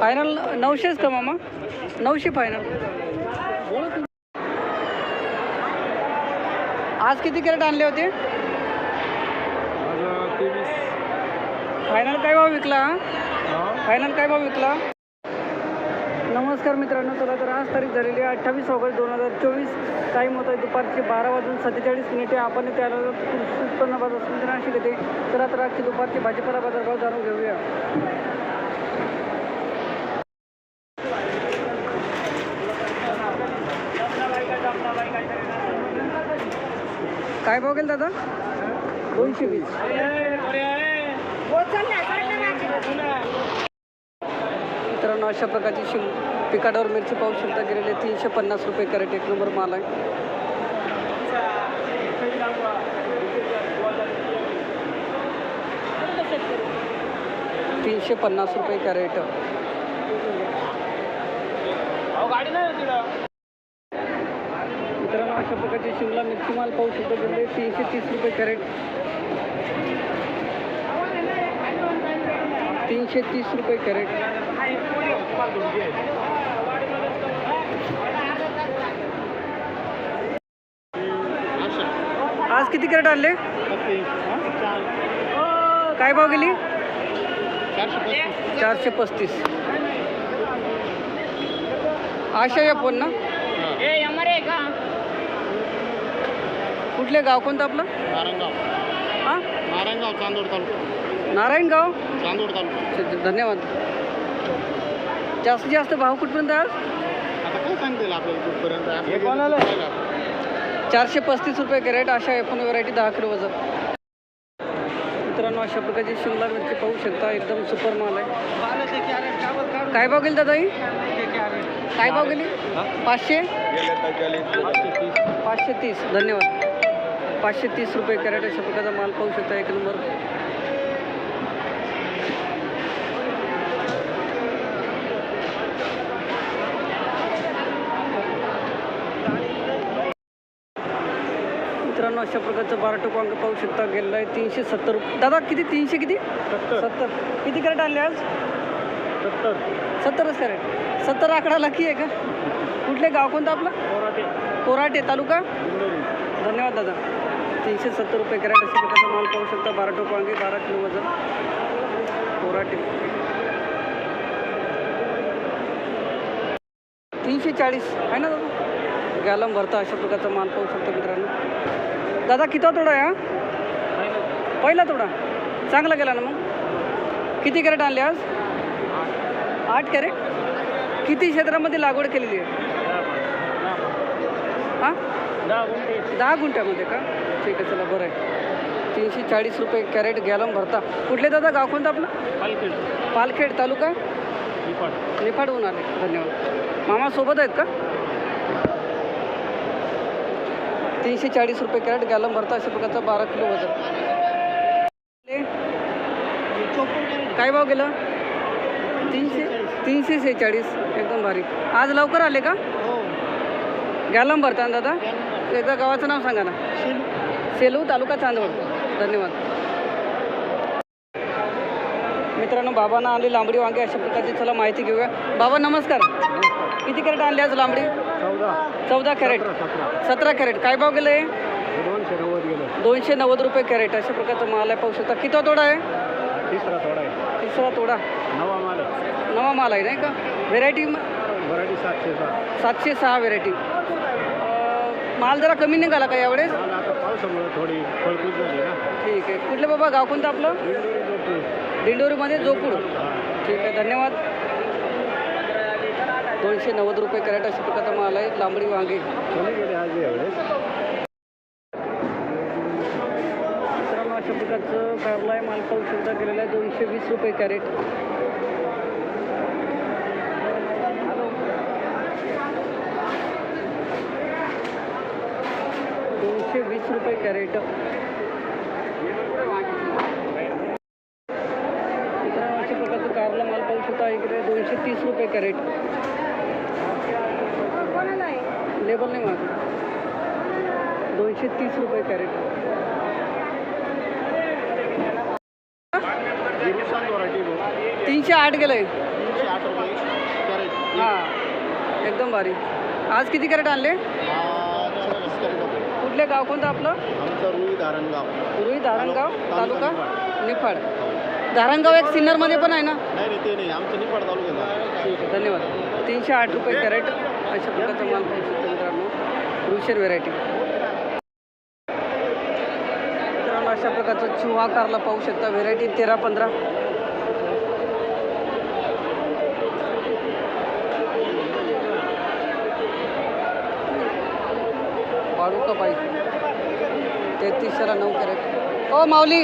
Final नऊशेच का मामा? नऊशे फायनल आज किती कॅरेट आणले होते? फायनल काय भाव विकला फायनल काय भाव विकला? नमस्कार मित्रांनो चला तर आज तारीख झालेली आहे अठ्ठावीस ऑगस्ट दोन हजार चोवीस. टाईम होता आहे दुपारचे बारा वाजून सत्तेचाळीस मिनिटे. आपण त्याला कृषी उत्पन्न बाजार समिती अशी घेते चला तर आजची दुपारची भाजीपाला बाजारभाव जाणून घेऊया. काय भाव गेला दादा? दोनशे वीस. मित्रांनो अशा प्रकारची शिम पिकाडावर मिरची पाहू शकता. गेलेले तीनशे पन्नास रुपये कॅरेट एक नंबर माल आहे. तीनशे पन्नास रुपये कॅरेट. शिमला मिरची माल पाहू शकता गेलेले म्हणजे तीनशे तीस रुपये कॅरेट. तीनशे तीस रुपये कॅरेट. आज किती कॅरेट आणले? काय भाव गेली? चारशे पस्तीस. आशा या फोन ना कुठले गाव कोणतं आपलं? नारायणगाव हां? नारायणगाव चांदोड तालुका. नारायणगाव? चांदोड तालुका. धन्यवाद. जास्तीत जास्त भाव कुठपर्यंत आज? आता काय सांगतील आपल्याला कुठपर्यंत? चारशे पस्तीस रुपये कॅरेट अशा एफोन व्हरायटी दहा किलो वजन. मित्रांनो अशा प्रकारची शिमला मिरची पाहू शकता. एकदम सुपर माल आहे. काय भाव गेली दादा ही? काय भाव गेली? पाचशे? पाचशे तीस. धन्यवाद. पाचशे तीस रुपये कॅरेट अशा प्रकारचा माल पाहू शकता एक नंबर. मित्रांनो अशा प्रकारचं बाराटोक वांग पाहू शकता. गेलेलं आहे तीनशे सत्तर रुपये. दादा किती? तीनशे किती? सत्तर. किती कॅरेट आणले आज? सत्तर. सत्तरच कॅरेट. सत्तर आकडा लकी आहे का? कुठले? गाव कोणतं आपलं? कोराटे. तालुका? धन्यवाद दादा. तीनशे सत्तर रुपये कॅरेट अशा प्रकारचा माल पाहू शकता बारा टोप वांगे बारा किलो वजन. कोराटे. तीनशे चाळीस. आहे ना दादा? गॅलम भरता अशा प्रकारचा माल पाहू शकता मित्रांनो. दादा किती तोडा या हा? पहिला तोडा. चांगला गेला ना मग? किती कॅरेट आणले आज? आठ कॅरेट? किती क्षेत्रामध्ये लागवड केलेली आहे? हां? दहा गुंठ्यामध्ये का? ठीक आहे चला बरं आहे. तीनशे चाळीस रुपये कॅरेट गॅलम भरता. कुठले दादा गाव कोणतं आपलं? पालखेड. तालुका? निफाडहून आले. धन्यवाद. मामा सोबत आहेत का? तीनशे चाळीस रुपये कॅरेट गॅलम भरता अशा प्रकारचा बारा किलो वजन. काय भाव गेलं? तीनशे? तीनशे सेहेचाळीस. एकदम भारी. आज लवकर आले का? गॅलम भरता दादा? एकदा गावाचं नाव सांगा ना. सेलू तालुका चांदवड. धन्यवाद. मित्रांनो बाबांना आली लांबडी वांगे अशा प्रकारची चला माहिती घेऊया. बाबा नमस्कार. किती कॅरेट आणले आज लांबडी? चौदा. कॅरेट. सतरा कॅरेट. काय भाव गेलं? दोनशे नव्वद रुपये कॅरेट. अशा प्रकारचा माल आहे पाहू शकता. किती तोडा आहे? तिसरा थोडा आहे. तिसरा तोडा. नवा माल आहे. नवा माल आहे नाही का? व्हेरायटी व्हरायटी सातशे सहा. सातशे सहा व्हेरायटी माल जरा कमी निघाला का यावेळेस? पावसामुळे थोडी फळकूच झाली ना. ठीक आहे. कुठले बाबा? गाव कोणतं आपलं? दिंडोरीमध्ये जोपूर ठीक आहे धन्यवाद. दोनशे नव्वद रुपये कॅरेट अशा प्रकारचा माल आहे लांबडी वांगे. आज अशा प्रकारचं कारला आहे माल पाहू शकता गेलेला आहे. दोनशे वीस रुपये कॅरेट दोनशे वीस रुपये कॅरेट मित्रांनो अशा प्रकारचं कारला माल पाहू शकता. इकडे दोनशे तीस रुपये कॅरेट. लेबल नाही माग दोनशे तीस रुपये कॅरेट. तीनशे आठ गेलं आहे हां एकदम भारी. आज किती कॅरेट आणले? कुठले गाव कोणतं आपलं? आमचं रुई धारणगाव. रुई धारणगाव तालुका तालुका निफाड. धारणगाव एक सिन्नरमध्ये पण आहे ना? नाही नाही ते नाही. आमचं ठीक आहे धन्यवाद. तीनशे आठ रुपये कॅरेट अशा प्रकारचा माल पाहू शकतो मित्रांनो. रुशर व्हेरायटी मित्रांनो अशा प्रकारचा चुहा कारला पाहू शकता. व्हेरायटी तेरा पंधरा. तेहतीसशेला नऊ कॅरेट ओ माऊली.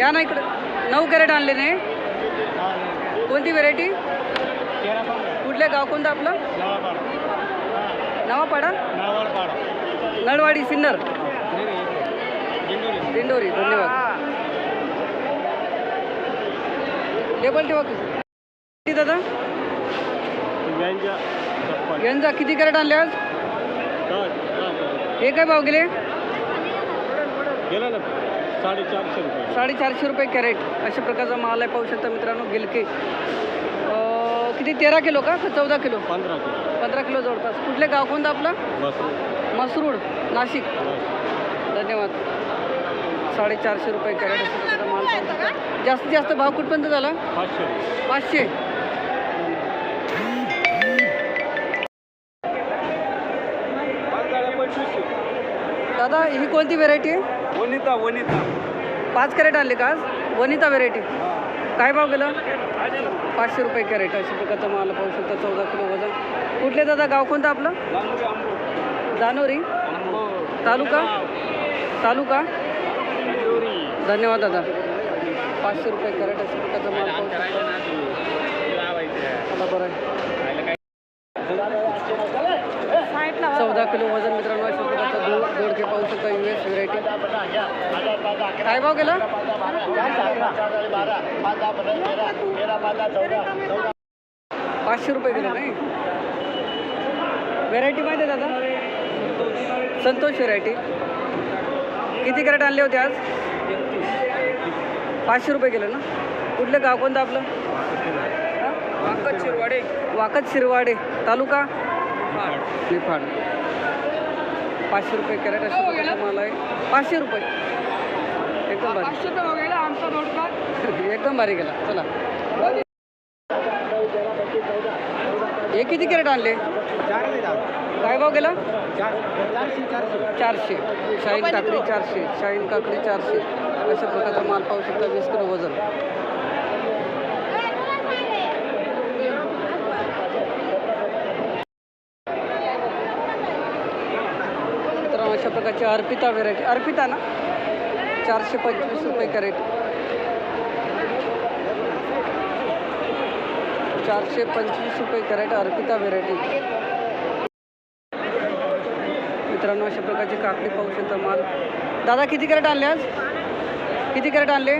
या ना इकडे. नऊ कॅरेट आणले नाही कोणती व्हेरायटी कुठले गाव कोणतं आपलं? नवापाडा. नळवाडी सिन्नर. दिंडोरी. धन्यवाद. लेबल ठेवा किती दादा? यांचा किती कॅरेट आणले आज? हे काय भाव गेले? गेला ना साडेचारशे रुपये. साडेचारशे रुपये कॅरेट. अशा प्रकारचा माल आहे पाहू शकता मित्रांनो गिलके. किती? तेरा किलो का? चौदा किलो? पंधरा किलो. पंधरा किलो जवळपास. कुठले गाव कोणतं आपलं? मसरूड. नाशिक. धन्यवाद. साडेचारशे रुपये कॅरेट अशा प्रकारचा माल पाहू शकता. जास्तीत जास्त भाव कुठपर्यंत झाला? पाचशे. पाचशे. दादा ही कोणती व्हेरायटी आहे? वनिता वनिता. पाच कॅरेट आणले का आज? वनिता व्हेरायटी काय भाव गेला? पाचशे रुपये कॅरेट अशा प्रकारचा माल पाहू शकता चौदा किलो वजन. कुठले दादा गाव कोणतं आपलं? जानोरी तालुका? तालुका? धन्यवाद दादा. पाचशे रुपये कॅरेट अशा प्रकारचा माल पाहू शकता. बरं. आहे चौदा किलो वजन मित्रांनो अशा प्रकारचा पाहू शकता यू एस व्हरायटी काय भाव गेला पाचशे रुपये किलो नाही? व्हेरायटी माहिती आहे दादा संतोष व्हेरायटी किती कॅरेट आणले होते आज पाचशे रुपये गेले ना कुठलं गाव कोणतं आपलं वाकत शिरवाडे वाकत शिरवाडे तालुका निफाड पाचशे रुपये कॅरेट अशा माल. आहे पाचशे रुपये. एकदम भारी. एकदम भारी गेला. चला. हे किती कॅरेट आणले? काय भाव गेला? चारशे. शाहीन काकडी चारशे. शाहीन काकडी चारशे. अशा प्रकारचा माल पाहू शकता वीस किलो वजन तर अशा प्रकारची अर्पिता व्हेरायटी अर्पिता ना? चारशे पंचवीस रुपये कॅरेट चारशे पंचवीस रुपये कॅरेट अर्पिता व्हेरायटी मित्रांनो अशा प्रकारची काकडी पाहू शकता माल. दादा किती कॅरेट आणले आज? किती कॅरेट आणले?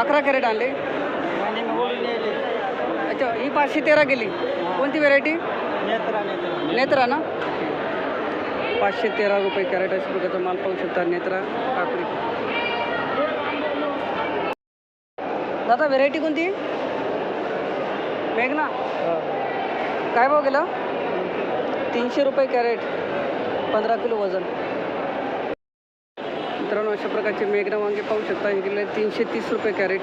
अकरा कॅरेट आणले. अच्छा ही पाचशे तेरा गेली. कोणती व्हेरायटी नेत्रा ना? पाचशे तेरा रुपये कॅरेट अशा प्रकारचा माल पाहू शकता नेत्रा काकडी. दादा व्हेरायटी कोणती? मेघना. काय भाव गेला? तीनशे रुपये कॅरेट पंधरा किलो वजन. मित्रांनो अशा प्रकारचे मेघना वांगे पाहू शकता हे गेले तीनशे तीस रुपये कॅरेट.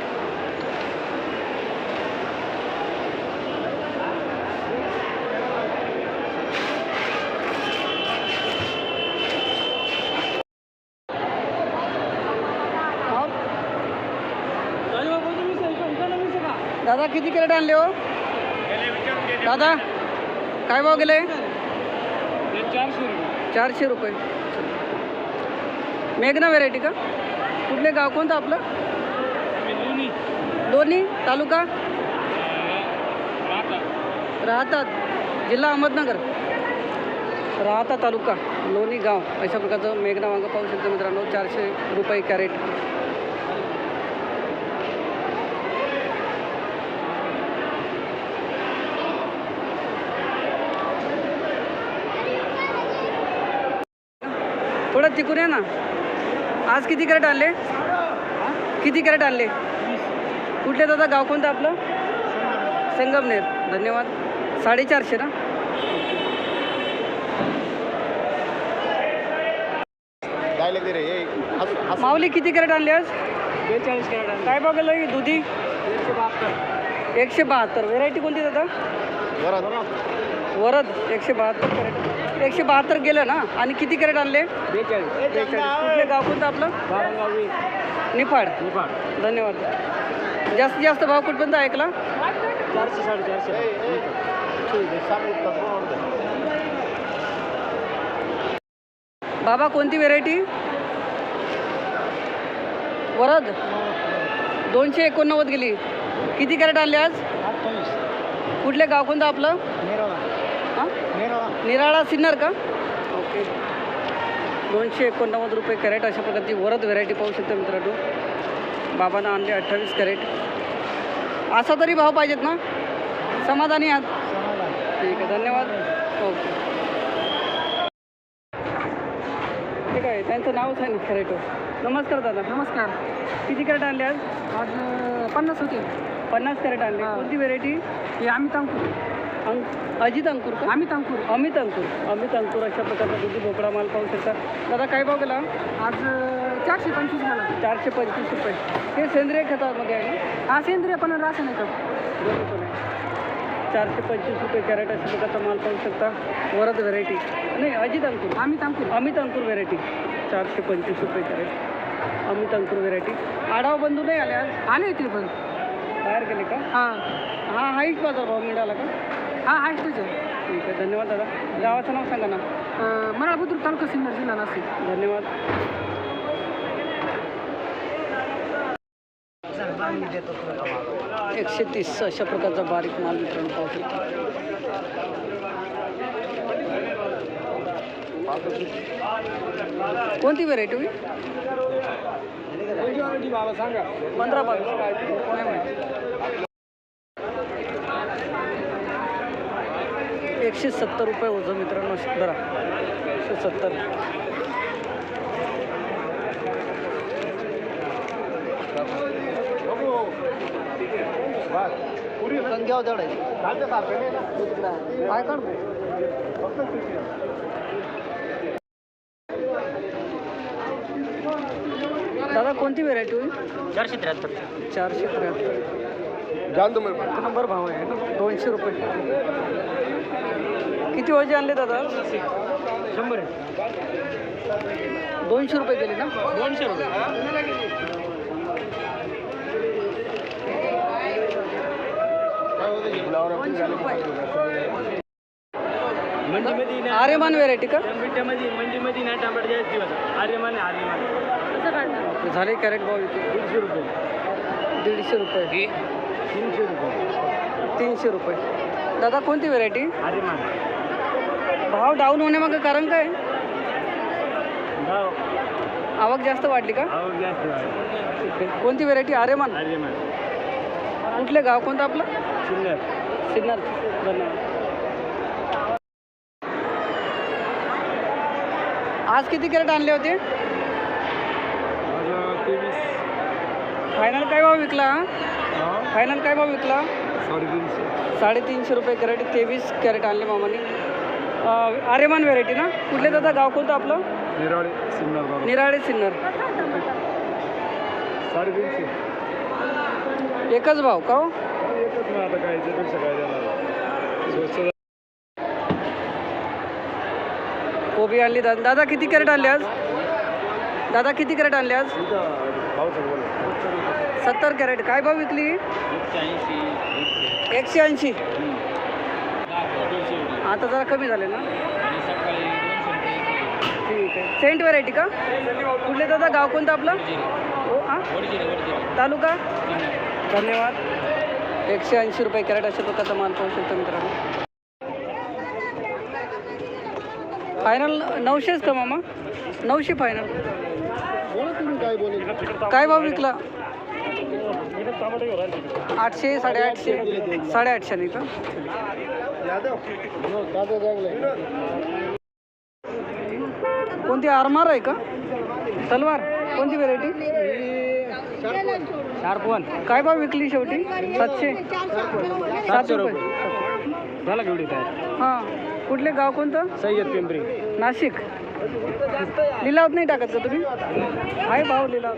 दादा किती कॅरेट आणले हो? दादा काय भाव गेले? चारशे रुपये. मेघना व्हेरायटी का? कुठले गाव कोणतं आपलं? दोन्ही. तालुका? राहतात. जिल्हा अहमदनगर. राहता तालुका. लोणी गाव. अशा प्रकारचं मेघना वांग पाहू शकतो मित्रांनो. चारशे रुपये कॅरेट थोडं तिकून ना? आज किती कॅरेट आणले? किती कॅरेट आणले? कुठले दादा? गाव कोणतं आपलं? संगमनेर. धन्यवाद. साडेचारशे ना? माऊली किती कॅरेट आणले आज? बेचाळीस कॅरेट काय बघायला दुधी? एकशे बहात्तर. व्हेरायटी कोणती दादा? बरं वरद. एकशे बहात्तर कॅरेट. एकशे बहात्तर गेलं ना? आणि किती कॅरेट आणले? बेचाळीस. गाव कोणतं आपलं? निफाड. धन्यवाद. जास्तीत जास्त भाव कुठपर्यंत ऐकला चारशे साडेचारशे. बाबा कोणती व्हेरायटी वरद? दोनशे एकोणनव्वद गेली. किती कॅरेट आणले आज? कुठले गाव कोणतं आपलं? निराळा. सिन्नर का? ओके. दोनशे एकोणनव्वद रुपये कॅरेट अशा प्रकारची वरद व्हेरायटी पाहू शकता मित्रांनो. बाबांना आणले अठ्ठावीस कॅरेट. असा तरी भाव पाहिजेत ना? समाधानी आहात? ठीक आहे धन्यवाद. ओके. ठीक आहे त्यांचं नावच आहे ना कॅरेटो नमस्कार दादा. नमस्कार. किती कॅरेट आणले आज? आज पन्नास होते. पन्नास कॅरेट आणले. कोणती व्हेरायटी हे अमित अंकुर अंक अजित अंकुर का? अमित अंकुर. अमित अंकुर. अमित अंकुर अशा प्रकारचा दुधी भोपळा माल पाहू शकता. दादा काय भाव गेला? आज चारशे पंचवीस झाला. चारशे पंचवीस रुपये. हे सेंद्रिय खतामध्ये आहे ना? हा सेंद्रिय पण रासायनिक दोन्ही पण आहे. चारशे पंचवीस रुपये कॅरेट अशा प्रकारचा माल पाहू शकता. वरद व्हेरायटी नाही अजित अंकुर. अमित अंकुर. अमित अंकुर व्हेरायटी चारशे पंचवीस रुपये कॅरेट. अमित अंकुर व्हेरायटी आढाव बंधू नाही आले आज? आले ते पण. बाहेर गेले का? हा. हा हाईच बाजार भाव मिळाला का? हा आहे. ठीक आहे धन्यवाद दादा. गावाचं नाव सांगा ना. मराळ बुद्रुक तालुका सिन्नर जिल्हा नाशिक. धन्यवाद. एकशे तीस अशा प्रकारचा बारीक माल मित्रांनो पाहू शकता. कोणती व्हेरायटी होई पंधरा बावीस नाही माहिती. एकशे सत्तर रुपये वजन मित्रांनो धरा. एकशे सत्तर. काय काढ दादा कोणती व्हेरायटी होईल? चारशे त्र्याहत्तर. चारशे त्र्याहत्तर. नंबर भाव आहे ना? दोनशे रुपये. किती वजे आणले दादा? शंभर. दोनशे रुपये गेले ना? दोनशे रुपये. आर्यमान व्हेरायटी का? टमाट्यामध्ये मंडीमध्ये नाही टमाटर जास्त दिवस. आर्यमान आहे आर्यमान. झाले कॅरेट भाव इथे. दीडशे रुपये. दीडशे रुपये. तीनशे रुपये. तीनशे रुपये. दादा कोणती व्हेरायटी आर्यमान. भाव डाऊन होण्यामागं कारण काय? आवक जास्त वाढली का? कोणती व्हेरायटी आर्यमान? कुठले गाव? कोणतं आपलं? सिन्नर. धन्यवाद. आज किती कॅरेट आणले होते? फायनल काय भाव विकला? फायनल काय भाव विकला? साडेतीनशे. साडेतीनशे रुपये कॅरेट तेवीस कॅरेट आणले मामाने. आर्यमान व्हेरायटी ना? कुठले दादा? गाव कोणतं आपलं? निराळे सिन्नर निराळे सिन्नर. एकच भाव का हो? एकच ना आता काय याच्यापेक्षा काय देणार? स्वस्त कोबी आणली. दादा दादा किती कॅरेट आणले आज? दादा किती कॅरेट आणले आज? सत्तर कॅरेट. काय भाव विकली? एकशे ऐंशी. आता जरा कमी झाले ना? ठीक आहे. सेंट व्हरायटी का? कुठले दादा? गाव कोणतं आपलं? हो हां तालुका? धन्यवाद. एकशे ऐंशी रुपये कॅरेट अशा प्रकारचा माल पाहू शकतो मित्रांनो. फायनल नऊशेच का मामा? नऊशे फायनल काय भाव विकला? आठशे साडेआठशे साडेआठशे नाही का? कोणती आरमार आहे का? तलवार? कोणती व्हेरायटी चार पण काय भाव विकली शेवटी? सातशे? सात रुपये. झाला केवढी तयार? हां. कुठले गाव कोणतं? सय्यद पिंपरी. नाशिक. लिलावत नाही टाकत का तुम्ही? आहे भाव लिलाव